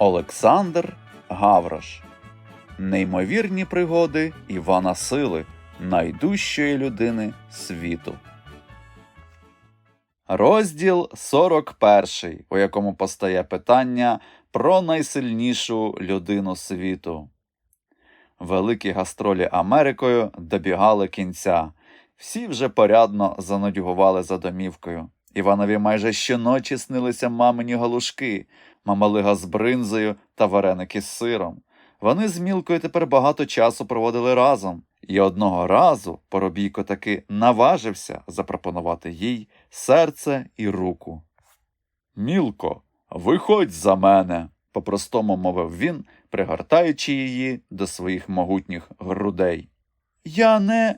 Олександр Гаврош. Неймовірні пригоди Івана Сили, найдужчої людини світу. Розділ 41, у якому постає питання про найсильнішу людину світу. Великі гастролі Америкою добігали кінця. Всі вже порядно занудьгували за домівкою. Іванові майже щоночі снилися мамині галушки, мамалига з бринзою та вареники з сиром. Вони з мілкою тепер багато часу проводили разом, і одного разу Поробійко таки наважився запропонувати їй серце і руку. Мілко, виходь за мене, по-простому мовив він, пригортаючи її до своїх могутніх грудей. Я не.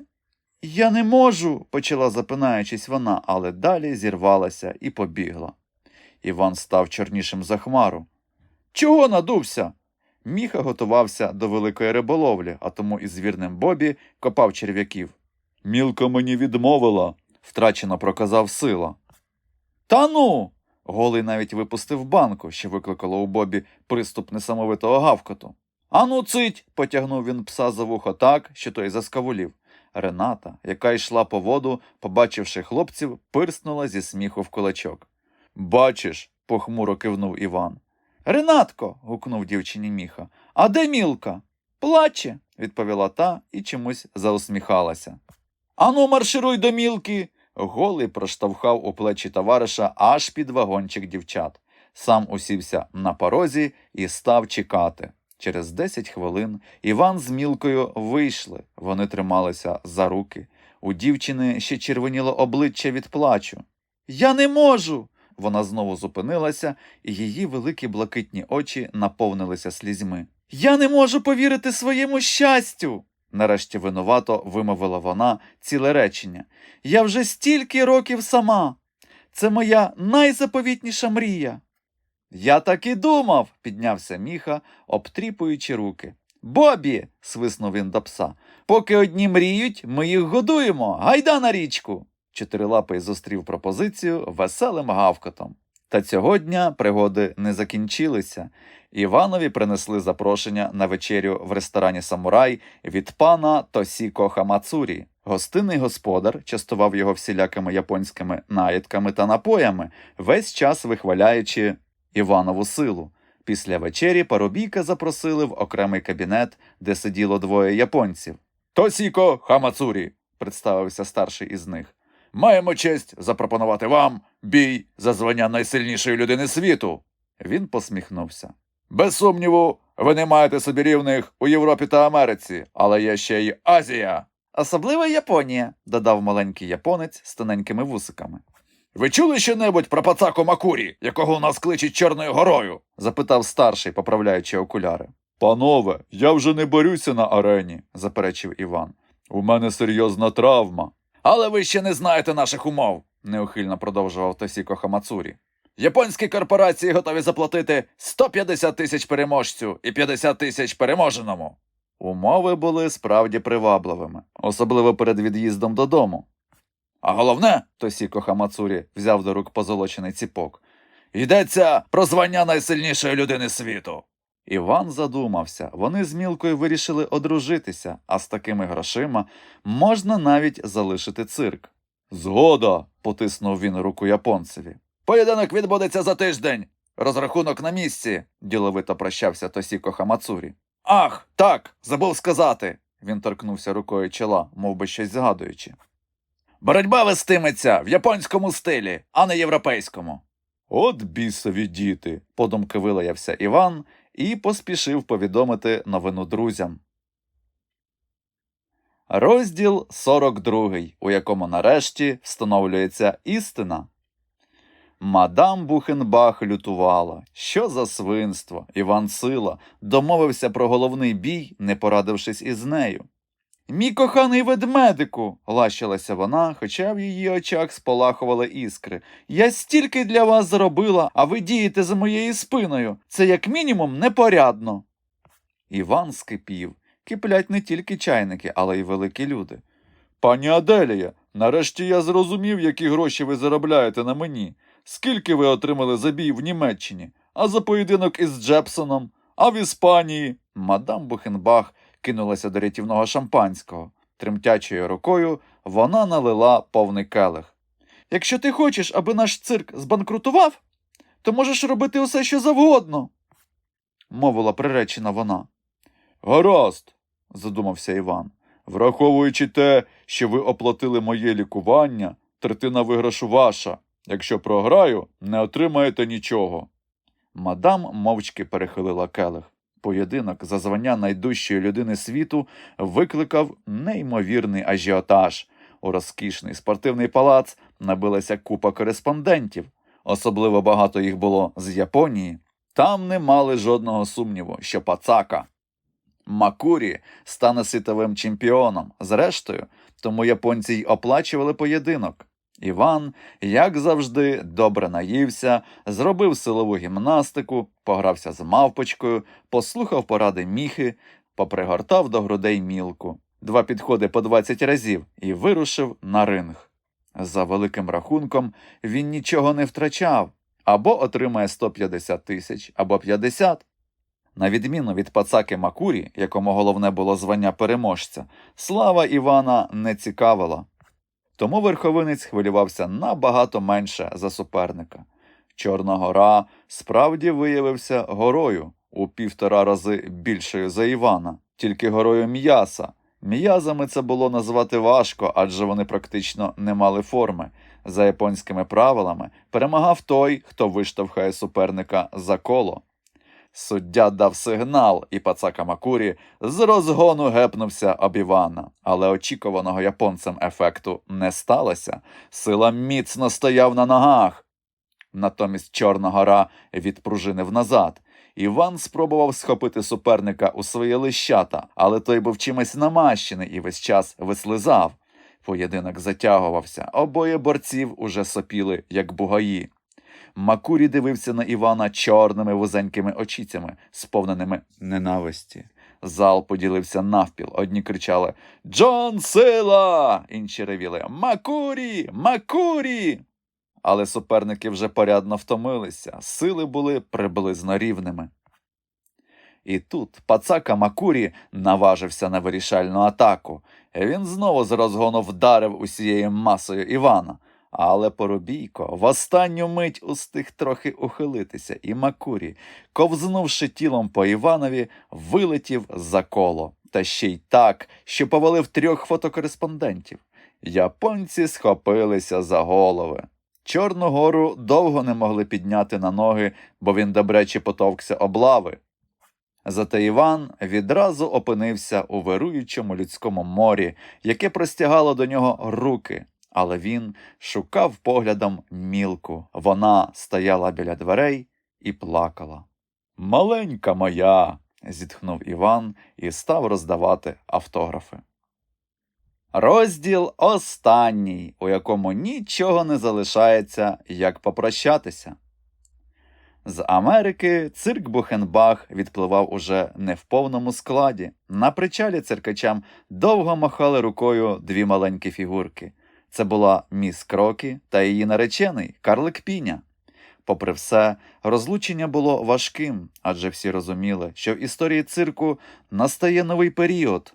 Я не можу, почала запинаючись вона, але далі зірвалася і побігла. Іван став чорнішим за хмару. Чого надувся? Міха готувався до великої риболовлі, а тому із вірним Бобі копав черв'яків. Мілко мені відмовила, втрачено проказав сила. Та ну. Голий навіть випустив банку, що викликало у Бобі приступ несамовитого гавкоту. Ану, цить. потягнув він пса за вухо так, що той заскавулів. Рената, яка йшла по воду, побачивши хлопців, пирснула зі сміху в кулачок. Бачиш, похмуро кивнув Іван. Ренатко. гукнув дівчині міха. А де мілка? Плаче, відповіла та і чомусь заусміхалася. Ану, маршируй до мілки. Голий проштовхав у плечі товариша аж під вагончик дівчат. Сам усівся на порозі і став чекати. Через десять хвилин Іван з мілкою вийшли. Вони трималися за руки. У дівчини ще червоніло обличчя від плачу. Я не можу. Вона знову зупинилася, і її великі блакитні очі наповнилися слізьми. Я не можу повірити своєму щастю. Нарешті винувато вимовила вона ціле речення. Я вже стільки років сама. Це моя найзаповітніша мрія. Я так і думав, піднявся міха, обтріпуючи руки. Бобі. свиснув він до пса. Поки одні мріють, ми їх годуємо. Гайда на річку. Чотирилапий зустрів пропозицію веселим гавкотом. Та цього дня пригоди не закінчилися. Іванові принесли запрошення на вечерю в ресторані Самурай від пана Тосіко Хамацурі. Гостинний господар частував його всілякими японськими наїдками та напоями, весь час вихваляючи Іванову силу. Після вечері парубійка запросили в окремий кабінет, де сиділо двоє японців. Тосіко Хамацурі, представився старший із них. Маємо честь запропонувати вам бій за звання найсильнішої людини світу. Він посміхнувся. Без сумніву, ви не маєте собі рівних у Європі та Америці, але є ще й Азія. Особливо Японія, додав маленький японець з тоненькими вусиками. Ви чули що-небудь про пацаку Макурі, якого у нас кличуть Чорною горою? запитав старший, поправляючи окуляри. Панове, я вже не борюся на арені, заперечив Іван. У мене серйозна травма. Але ви ще не знаєте наших умов, неухильно продовжував Тосіко Хамацурі. Японські корпорації готові заплатити 150 тисяч переможцю і 50 тисяч переможеному. Умови були справді привабливими, особливо перед від'їздом додому. А головне, Тосіко Хамацурі взяв до рук позолочений ціпок. Йдеться про звання найсильнішої людини світу. Іван задумався. Вони з мілкою вирішили одружитися, а з такими грошима можна навіть залишити цирк. Згода, потиснув він руку японцеві. Поєдинок відбудеться за тиждень. Розрахунок на місці, діловито прощався Тосіко Хамацурі. Ах, так, забув сказати. Він торкнувся рукою чола, мов би щось згадуючи. Боротьба вестиметься в японському стилі, а не європейському. От бісові діти, подумки вилаявся Іван і поспішив повідомити новину друзям. Розділ 42, у якому нарешті встановлюється істина. Мадам Бухенбах лютувала. Що за свинство? Іван Сила домовився про головний бій, не порадившись із нею. Мій коханий ведмедику, лащилася вона, хоча в її очах сполахували іскри. Я стільки для вас зробила, а ви дієте за моєю спиною. Це як мінімум непорядно. Іван скипів. Киплять не тільки чайники, але й великі люди. Пані Аделія, нарешті я зрозумів, які гроші ви заробляєте на мені. Скільки ви отримали за бій в Німеччині? А за поєдинок із Джепсоном, а в Іспанії. Мадам Бухенбах кинулася до рятівного шампанського. Тремтячою рукою вона налила повний келих. Якщо ти хочеш, аби наш цирк збанкрутував, то можеш робити усе, що завгодно, мовила приречена вона. Гаразд, задумався Іван. Враховуючи те, що ви оплатили моє лікування, третина виграшу ваша. Якщо програю, не отримаєте нічого. Мадам мовчки перехилила келих. Поєдинок за звання найдужчої людини світу викликав неймовірний ажіотаж. У розкішний спортивний палац набилася купа кореспондентів. Особливо багато їх було з Японії. Там не мали жодного сумніву, що пацака Макурі стане світовим чемпіоном. Зрештою, тому японці й оплачували поєдинок. Іван, як завжди, добре наївся, зробив силову гімнастику, погрався з мавпочкою, послухав поради міхи, попригортав до грудей мілку, два підходи по 20 разів і вирушив на ринг. За великим рахунком він нічого не втрачав або отримає 150 тисяч, або 50. На відміну від пацаки Макурі, якому головне було звання переможця, слава Івана не цікавила. Тому верховинець хвилювався набагато менше за суперника. Чорна гора справді виявився горою у півтора рази більшою за Івана, тільки горою м'яса. М'язами це було назвати важко, адже вони практично не мали форми. За японськими правилами перемагав той, хто виштовхає суперника за коло. Суддя дав сигнал, і пацака Макурі з розгону гепнувся об Івана, але очікуваного японцем ефекту не сталося. Сила міцно стояв на ногах. Натомість Чорна гора відпружинив назад. Іван спробував схопити суперника у свої лищата, але той був чимось намащений і весь час вислизав. Поєдинок затягувався, обоє борців уже сопіли, як бугаї. Макурі дивився на Івана чорними вузенькими очицями, сповненими ненависті. Зал поділився навпіл. Одні кричали Джон Сила! Інші ревіли Макурі! Макурі! Але суперники вже порядно втомилися, сили були приблизно рівними. І тут пацака Макурі наважився на вирішальну атаку. Він знову з розгону вдарив усією масою Івана. Але Поробійко в останню мить устиг трохи ухилитися, і Макурі, ковзнувши тілом по Іванові, вилетів за коло, та ще й так, що повалив трьох фотокореспондентів. Японці схопилися за голови. Чорну гору довго не могли підняти на ноги, бо він добряче потовкся облави. Зате Іван відразу опинився у вируючому людському морі, яке простягало до нього руки. Але він шукав поглядом мілку. Вона стояла біля дверей і плакала. Маленька моя. зітхнув Іван і став роздавати автографи. Розділ останній, у якому нічого не залишається, як попрощатися. З Америки цирк Бухенбах відпливав уже не в повному складі. На причалі циркачам довго махали рукою дві маленькі фігурки. Це була міс Крокі та її наречений Карлик Піня. Попри все, розлучення було важким, адже всі розуміли, що в історії цирку настає новий період.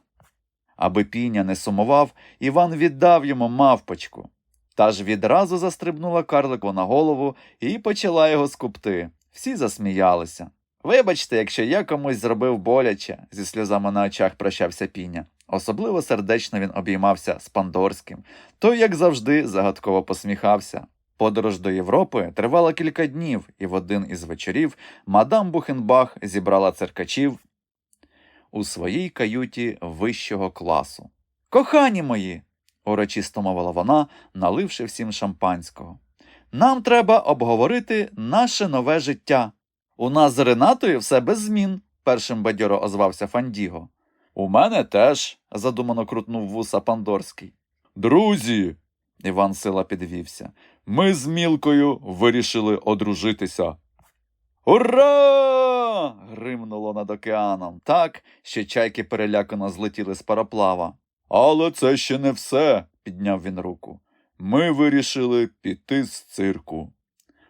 Аби піня не сумував, Іван віддав йому мавпочку. Та ж відразу застрибнула карлику на голову і почала його скупти. Всі засміялися. Вибачте, якщо я комусь зробив боляче, зі сльозами на очах прощався піня. Особливо сердечно він обіймався з Пандорським, той, як завжди, загадково посміхався. Подорож до Європи тривала кілька днів, і в один із вечорів мадам Бухенбах зібрала циркачів у своїй каюті вищого класу. Кохані мої, урочисто мовила вона, наливши всім шампанського. Нам треба обговорити наше нове життя. У нас з Ренатою все без змін, першим бадьоро озвався Фандіго. У мене теж, задумано крутнув вуса Пандорський. Друзі. Іван сила підвівся. Ми з мілкою вирішили одружитися. Ура! гримнуло над океаном так, що чайки перелякано злетіли з пароплава. Але це ще не все, підняв він руку. Ми вирішили піти з цирку.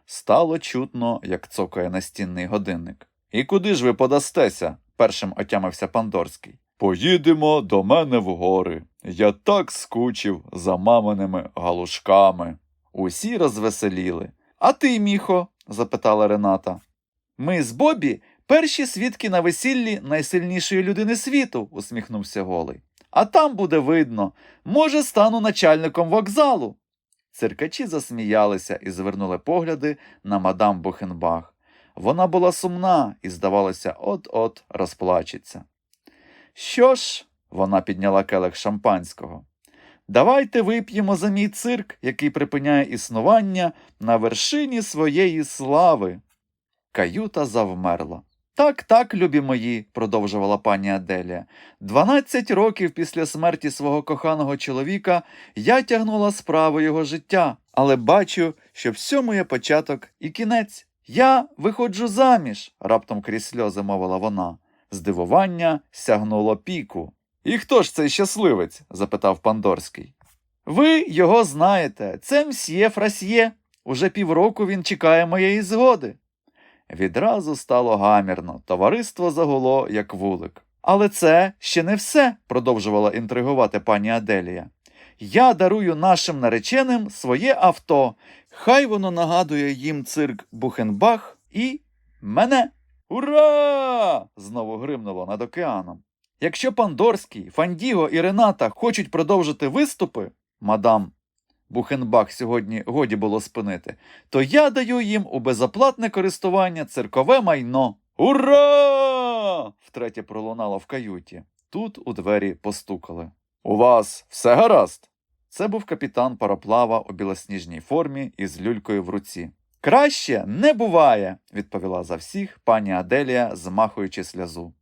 стало чутно, як цокає настінний годинник. І куди ж ви подастеся? першим отямився Пандорський. Поїдемо до мене в гори. Я так скучив за маминими галушками. Усі розвеселіли. А ти, міхо? запитала Рената. Ми з Бобі перші свідки на весіллі найсильнішої людини світу, усміхнувся голий. А там буде видно. Може, стану начальником вокзалу. Циркачі засміялися і звернули погляди на мадам Бухенбах. Вона була сумна і, здавалося, от-от розплачеться. Що ж, вона підняла келих шампанського. Давайте вип'ємо за мій цирк, який припиняє існування на вершині своєї слави. Каюта завмерла. Так, так, любі мої, продовжувала пані Аделія. Дванадцять років після смерті свого коханого чоловіка я тягнула справу його життя, але бачу, що всьому є початок і кінець. Я виходжу заміж, раптом крізь сльози мовила вона. Здивування сягнуло піку. І хто ж цей щасливець? запитав Пандорський. Ви його знаєте, це мсьє Фрасьє. Уже півроку він чекає моєї згоди. Відразу стало гамірно, товариство загуло, як вулик. Але це ще не все, продовжувала інтригувати пані Аделія. Я дарую нашим нареченим своє авто. Хай воно нагадує їм цирк Бухенбах і мене. Ура! знову гримнуло над океаном. Якщо Пандорський, Фандіго і Рената хочуть продовжити виступи, мадам Бухенбах сьогодні годі було спинити, то я даю їм у безоплатне користування циркове майно. Ура! втретє пролунало в каюті. Тут у двері постукали. У вас все гаразд? Це був капітан пароплава у білосніжній формі із люлькою в руці. Краще не буває, відповіла за всіх пані Аделія, змахуючи сльозу.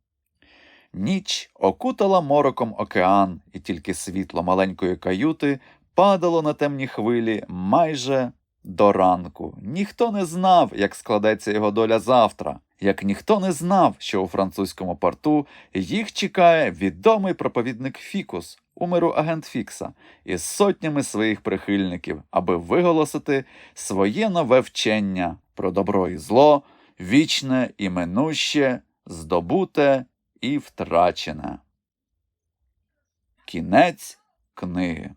Ніч окутала мороком океан, і тільки світло маленької каюти падало на темні хвилі майже до ранку. Ніхто не знав, як складеться його доля завтра, як ніхто не знав, що у французькому порту їх чекає відомий проповідник Фікус, умеру агент Фікса, із сотнями своїх прихильників, аби виголосити своє нове вчення про добро і зло, вічне і минуще, здобуте і втрачене. Кінець книги.